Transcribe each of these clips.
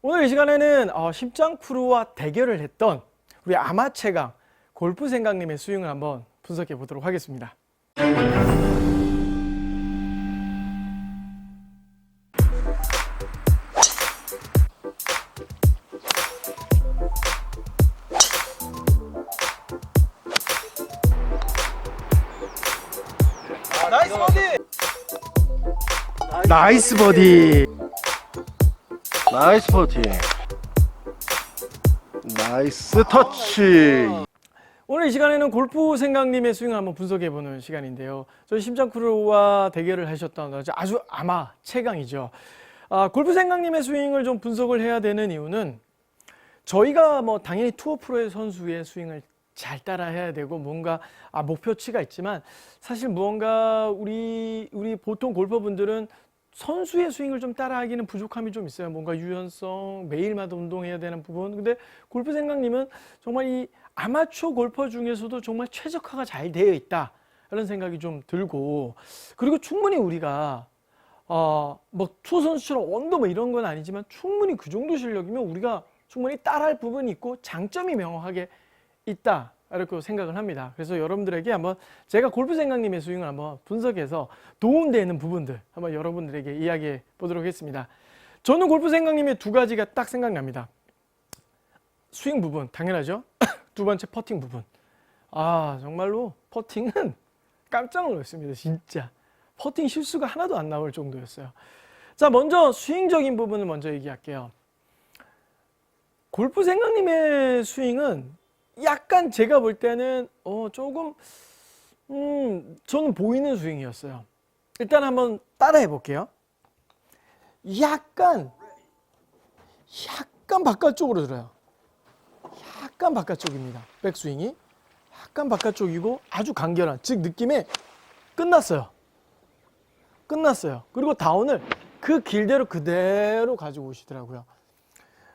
오늘 이 시간에는 어, 심장 프로와 대결을 했던 우리 아마 최강 골프 생각님의 스윙을 한번 분석해 보도록 하겠습니다. 나이스 버디! 나이스 버디! 나이스 퍼팅. 나이스 터치. 오늘 이 시간에는 골프 생각님의 스윙을 한번 분석해 보는 시간인데요. 저희 심장 크루와 대결을 하셨던 아주- 아마 최강이죠. 아, 골프 생각님의 스윙을 좀 분석을 해야 되는 이유는 저희가 뭐 당연히 투어 프로의 선수의 스윙을 잘 따라 해야 되고 뭔가 아, 목표치가 있지만 사실 무언가 우리 우리 보통 골퍼분들은 선수의 스윙을 좀 따라하기는 부족함이 좀 있어요. 뭔가 유연성, 매일마다 운동해야 되는 부분. 근데 골프 생각님은 정말 이 아마추어 골퍼 중에서도 정말 최적화가 잘 되어 있다. 이런 생각이 좀 들고 그리고 충분히 우리가 어, 뭐 투어 선수처럼 언더 뭐 이런 건 아니지만 충분히 그 정도 실력이면 우리가 충분히 따라할 부분이 있고 장점이 명확하게 있다. 이렇게 생각을 합니다. 그래서 여러분들에게 한번 제가 골프 생각님의 스윙을 한번 분석해서 도움되는 부분들 한번 여러분들에게 이야기해 보도록 하겠습니다. 저는 골프 생각님의 두 가지가 딱 생각납니다. 스윙 부분 당연하죠. 두 번째 퍼팅 부분. 아 정말로 퍼팅은 깜짝 놀랐습니다. 진짜 퍼팅 실수가 하나도 안 나올 정도였어요. 자 먼저 스윙적인 부분을 먼저 얘기할게요. 골프 생각님의 스윙은 약간 제가 볼 때는 어 조금 음 저는 보이는 스윙이었어요. 일단 한번 따라해 볼게요. 약간 약간 바깥쪽으로 들어요. 약간 바깥쪽입니다. 백스윙이 약간 바깥쪽이고 아주 간결한 즉 느낌에 끝났어요. 끝났어요. 그리고 다운을 그 길대로 그대로 가지고 오시더라고요.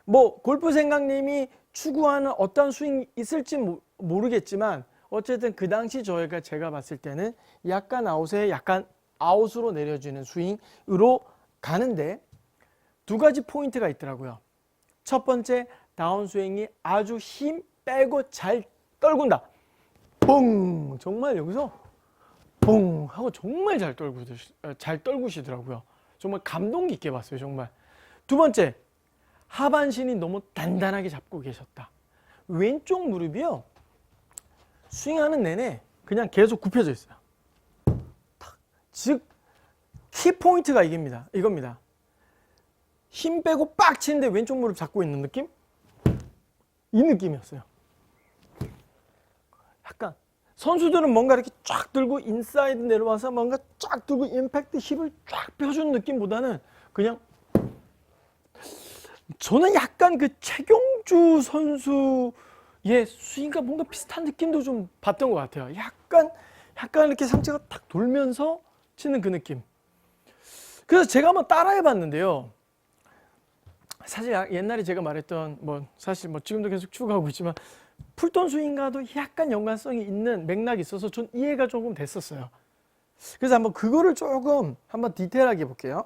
뭐 골프 생각님이 추구하는 어떤 스윙이 있을지 모- 모르겠지만 어쨌든 그 당시 저희가 제가 봤을 때는 약간 아웃에 약간 아웃으로 내려지는 스윙으로 가는데 두 가지 포인트가 있더라고요. 첫 번째 다운 스윙이 아주 힘 빼고 잘 떨군다. 뽕 정말 여기서 뽕 하고 정말 잘 떨구 잘 떨구시더라고요. 정말 감동 깊게 봤어요. 정말 두 번째 하반신이 너무 단단하게 잡고 계셨다. 왼쪽 무릎이요. 스윙하는 내내 그냥 계속 굽혀져 있어요. 탁. 즉, 키포인트가 이깁니다. 이겁니다. 힘 빼고 빡 치는데 왼쪽 무릎 잡고 있는 느낌? 이 느낌이었어요. 약간 선수들은 뭔가 이렇게 쫙 들고 인사이드 내려와서 뭔가 쫙 들고 임팩트 힙을 쫙 펴주는 느낌보다는 그냥 저는 약간 그 최경주 선수의 스윙과 뭔가 비슷한 느낌도 좀 봤던 것 같아요. 약간 약간 이렇게 상체가 탁 돌면서 치는 그 느낌. 그래서 제가 한번 따라해 봤는데요. 사실 야- 옛날에 제가 말했던 뭐 사실 뭐 지금도 계속 추구하고 있지만 풀톤 스윙과도 약간 연관성이 있는 맥락이 있어서 전 이해가 조금 됐었어요. 그래서 한번 그거를 조금 한번 디테일하게 볼게요.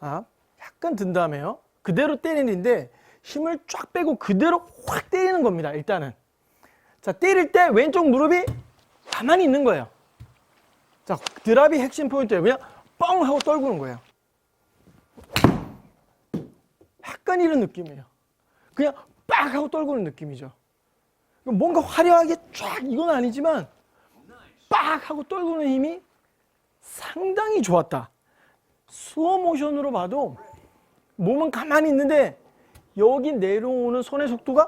아, 약간 든 다음에요. 그대로 때리는데 힘을 쫙 빼고 그대로 확 때리는 겁니다. 일단은. 자, 때릴 때 왼쪽 무릎이 가만히 있는 거예요. 자, 드랍이 핵심 포인트예요. 그냥 뻥 하고 떨구는 거예요. 약간 이런 느낌이에요. 그냥 빡 하고 떨구는 느낌이죠. 뭔가 화려하게 쫙 이건 아니지만 빡 하고 떨구는 힘이 상당히 좋았다. 스로 모션으로 봐도 몸은 가만히 있는데 여기 내려오는 손의 속도가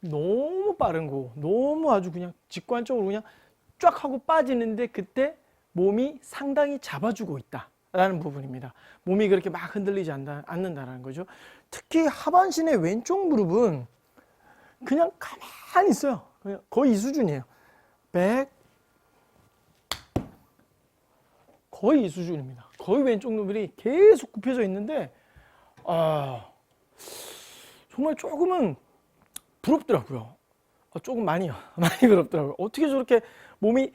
너무 빠른 거, 너무 아주 그냥 직관적으로 그냥 쫙 하고 빠지는데 그때 몸이 상당히 잡아주고 있다라는 부분입니다. 몸이 그렇게 막 흔들리지 않는다라는 거죠. 특히 하반신의 왼쪽 무릎은 그냥 가만히 있어요. 그냥 거의 이 수준이에요. 100, 거의 이 수준입니다. 거의 왼쪽 무릎이 계속 굽혀져 있는데 아 정말 조금은 부럽더라고요. 아, 조금 많이요. 많이 부럽더라고요. 어떻게 저렇게 몸이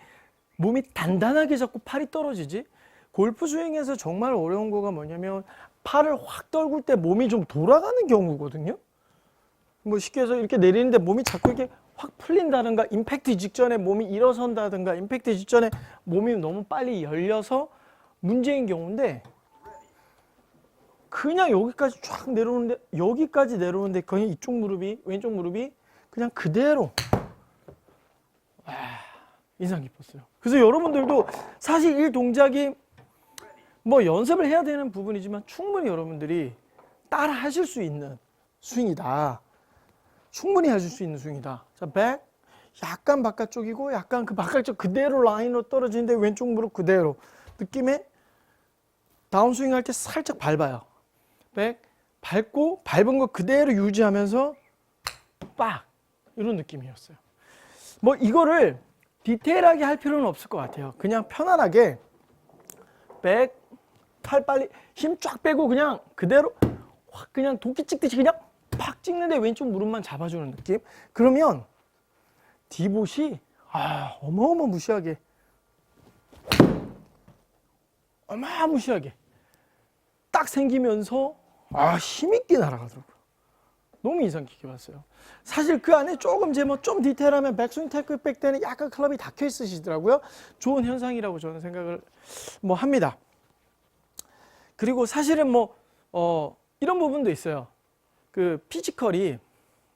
몸이 단단하게 잡고 팔이 떨어지지? 골프 스윙에서 정말 어려운 거가 뭐냐면 팔을 확 떨굴 때 몸이 좀 돌아가는 경우거든요. 뭐 쉽게 해서 이렇게 내리는데 몸이 자꾸 이렇게 확 풀린다든가 임팩트 직전에 몸이 일어선다든가 임팩트 직전에 몸이 너무 빨리 열려서 문제인 경우인데 그냥 여기까지 쫙 내려오는데 여기까지 내려오는데 거의 이쪽 무릎이 왼쪽 무릎이 그냥 그대로 와, 인상 깊었어요. 그래서 여러분들도 사실 이 동작이 뭐 연습을 해야 되는 부분이지만 충분히 여러분들이 따라 하실 수 있는 스윙이다. 충분히 하실 수 있는 스윙이다. 자, 백 약간 바깥쪽이고 약간 그 바깥쪽 그대로 라인으로 떨어지는데 왼쪽 무릎 그대로 느낌에 다운스윙 할 때 살짝 밟아요. 백 밟고 밟은 거 그대로 유지하면서 빡 이런 느낌이었어요. 뭐 이거를 디테일하게 할 필요는 없을 것 같아요. 그냥 편안하게 백, 팔 빨리 힘 쫙 빼고 그냥 그대로 확 그냥 도끼 찍듯이 그냥 팍 찍는데 왼쪽 무릎만 잡아주는 느낌. 그러면 디봇이 아 어마어마 무시하게 어마무시하게 딱 생기면서 아 힘있게 날아가더라고요. 너무 인상 깊게 봤어요. 사실 그 안에 조금 제뭐 좀 디테일하면 백스윙 태클 백 때는 약간 클럽이 닫혀 있으시더라고요. 좋은 현상이라고 저는 생각을 뭐 합니다. 그리고 사실은 뭐 어, 이런 부분도 있어요. 그 피지컬이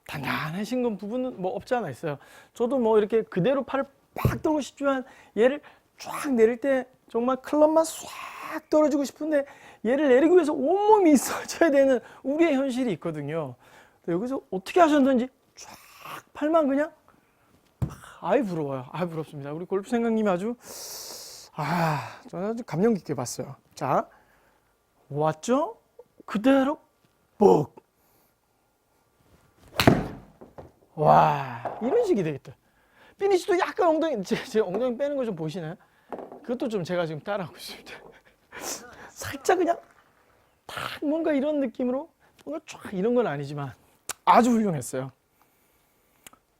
단단하신 건 부분은 뭐 없지 않아 있어요. 저도 뭐 이렇게 그대로 팔을 빡 들고 싶지만 얘를 쫙 내릴 때 정말 클럽만 싹 떨어지고 싶은데 얘를 내리기 위해서 온몸이 있어줘야 되는 우리의 현실이 있거든요. 여기서 어떻게 하셨는지 쫙 팔만 그냥 아이 부러워요. 아이 부럽습니다. 우리 골프 생각님이 아주 아 저는 아주 감명 깊게 봤어요. 자 왔죠? 그대로 뻑. 와 이런 식이 되겠다. 피니시도 약간 엉덩이 제, 제 엉덩이 빼는 거 좀 보시나요? 그것도 좀 제가 지금 따라하고 있습니다. 살짝 그냥 딱 뭔가 이런 느낌으로 오늘 쫙 이런 건 아니지만 아주 훌륭했어요.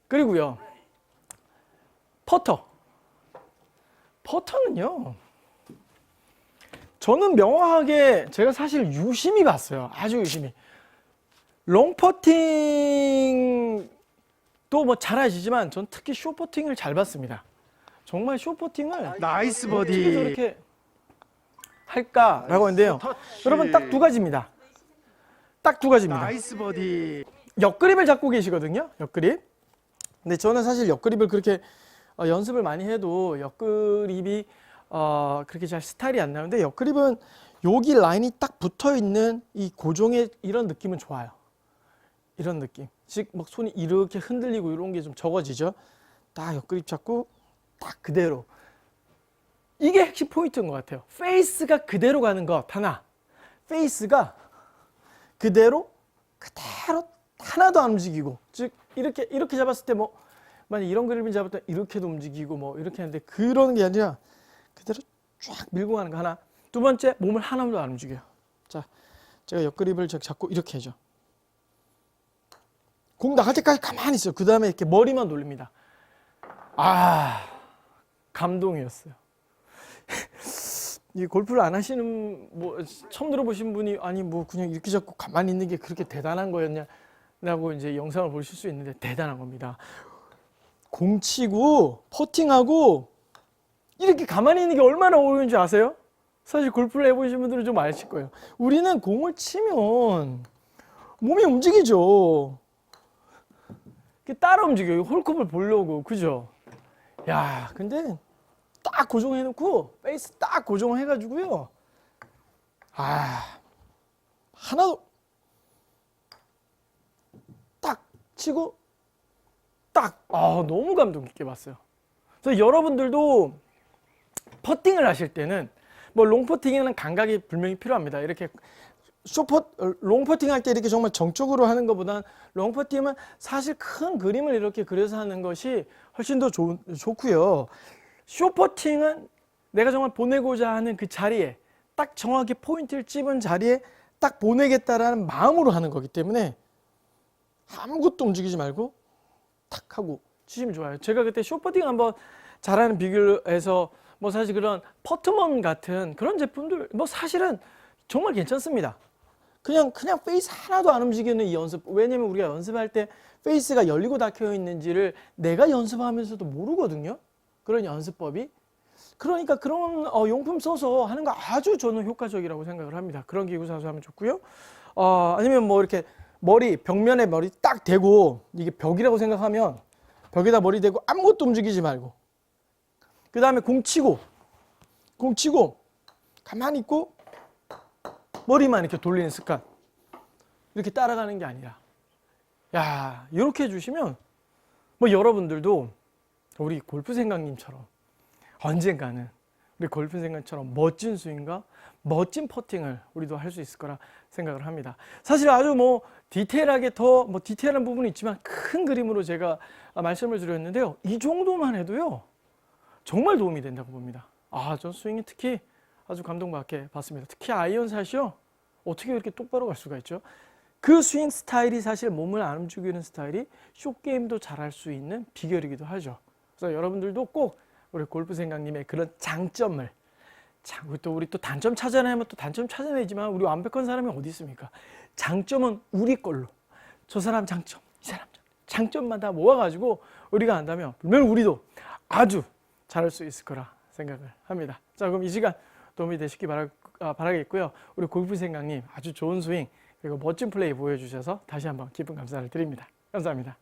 그리고요 퍼터 퍼터는요 저는 명확하게 제가 사실 유심히 봤어요. 아주 유심히. 롱퍼팅도 뭐 잘하시지만 전 특히 쇼퍼팅을 잘 봤습니다. 정말 쇼퍼팅을 나이스 버디. 저렇게 할까라고 했는데요. 터치. 여러분 딱 두 가지입니다. 딱 두 가지입니다. 나이스 버디. 옆그립을 잡고 계시거든요. 옆그립. 근데 저는 사실 옆그립을 그렇게 어, 연습을 많이 해도 옆그립이 어, 그렇게 잘 스타일이 안 나는데 옆그립은 여기 라인이 딱 붙어 있는 이 고정의 이런 느낌은 좋아요. 이런 느낌. 즉, 막 손이 이렇게 흔들리고 이런 게 좀 적어지죠. 딱 옆그립 잡고 딱 그대로. 이게 핵심 포인트인 것 같아요. 페이스가 그대로 가는 것 하나. 페이스가 그대로 그대로 하나도 안 움직이고 즉 이렇게 이렇게 잡았을 때 뭐 만약 이런 그림을 때 이렇게도 움직이고 뭐 이렇게 하는데 그런 게 아니라 그대로 쫙 밀고 가는 거 하나. 두 번째 몸을 하나도 안 움직여요. 자 제가 옆그립을 저- 잡고 이렇게 해줘. 공 나갈 때까지 가만히 있어요 그 다음에 이렇게 머리만 돌립니다. 아 감동이었어요 이 골프를 안 하시는 뭐 처음 들어보신 분이 아니 뭐 그냥 이렇게 잡고 가만히 있는 게 그렇게 대단한 거였냐라고 이제 영상을 보실 수 있는데 대단한 겁니다. 공 치고 퍼팅하고 이렇게 가만히 있는 게 얼마나 어려운지 아세요? 사실 골프를 해보신 분들은 좀 아실 거예요. 우리는 공을 치면 몸이 움직이죠. 따라 움직여요. 홀컵을 보려고 그죠? 야, 근데 딱 고정해놓고 베이스 딱 고정해가지고요. 아 하나도 딱 치고 딱 아, 너무 감동 깊게 봤어요. 그래서 여러분들도 퍼팅을 하실 때는 뭐 롱퍼팅에는 감각이 분명히 필요합니다. 이렇게 쇼퍼 어, 롱퍼팅 할 때 이렇게 정말 정적으로 하는 것보다는 롱퍼팅은 사실 큰 그림을 이렇게 그려서 하는 것이 훨씬 더 좋, 좋고요. 쇼퍼팅은 내가 정말 보내고자 하는 그 자리에 딱 정확히 포인트를 찝은 자리에 딱 보내겠다라는 마음으로 하는 거기 때문에 아무것도 움직이지 말고 탁 하고 치시면 좋아요. 제가 그때 쇼퍼팅 한번 잘하는 비교해서 뭐 사실 그런 퍼트먼 같은 그런 제품들 뭐 사실은 정말 괜찮습니다. 그냥 그냥 페이스 하나도 안 움직이는 이 연습. 왜냐면 우리가 연습할 때 페이스가 열리고 닫혀 있는지를 내가 연습하면서도 모르거든요. 그런 연습법이. 그러니까 그런 어, 용품 써서 하는 거 아주 저는 효과적이라고 생각을 합니다. 그런 기구 사서 하면 좋고요. 어, 아니면 뭐 이렇게 머리 벽면에 머리 딱 대고 이게 벽이라고 생각하면 벽에다 머리 대고 아무것도 움직이지 말고 그 다음에 공 치고 공 치고 가만히 있고 머리만 이렇게 돌리는 습관 이렇게 따라가는 게 아니라 야 이렇게 해주시면 뭐 여러분들도 우리 골프 생각님처럼 언젠가는 우리 골프 생각처럼 멋진 스윙과 멋진 퍼팅을 우리도 할 수 있을 거라 생각을 합니다. 사실 아주 뭐 디테일하게 더 뭐 디테일한 부분이 있지만 큰 그림으로 제가 말씀을 드렸는데요. 이 정도만 해도요. 정말 도움이 된다고 봅니다. 아, 전 스윙이 특히 아주 감동받게 봤습니다. 특히 아이언샷이요. 어떻게 이렇게 똑바로 갈 수가 있죠? 그 스윙 스타일이 사실 몸을 안 움직이는 스타일이 쇼게임도 잘할 수 있는 비결이기도 하죠. 그래서 여러분들도 꼭 우리 골프 생각님의 그런 장점을 참, 우리 또 우리 또 단점 찾아내면 또 단점 찾아내지만 우리 완벽한 사람이 어디 있습니까? 장점은 우리 걸로. 저 사람 장점, 이 사람 장점. 장점만 다 모아가지고 우리가 한다면 분명 우리도 아주 잘할 수 있을 거라 생각을 합니다. 자, 그럼 이 시간 도움이 되시기 바라, 아, 바라겠고요. 우리 골프 생각님 아주 좋은 스윙 그리고 멋진 플레이 보여주셔서 다시 한번 깊은 감사를 드립니다. 감사합니다.